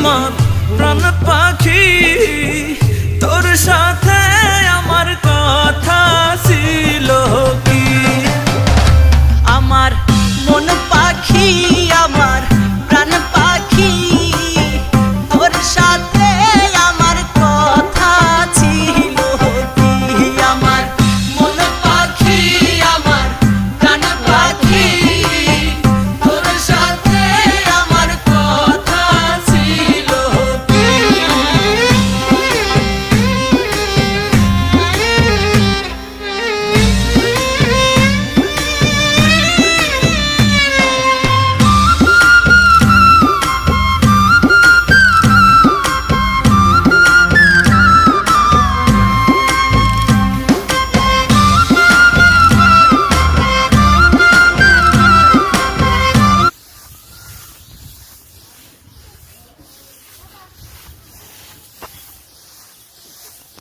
আমার প্রাণ পাখি।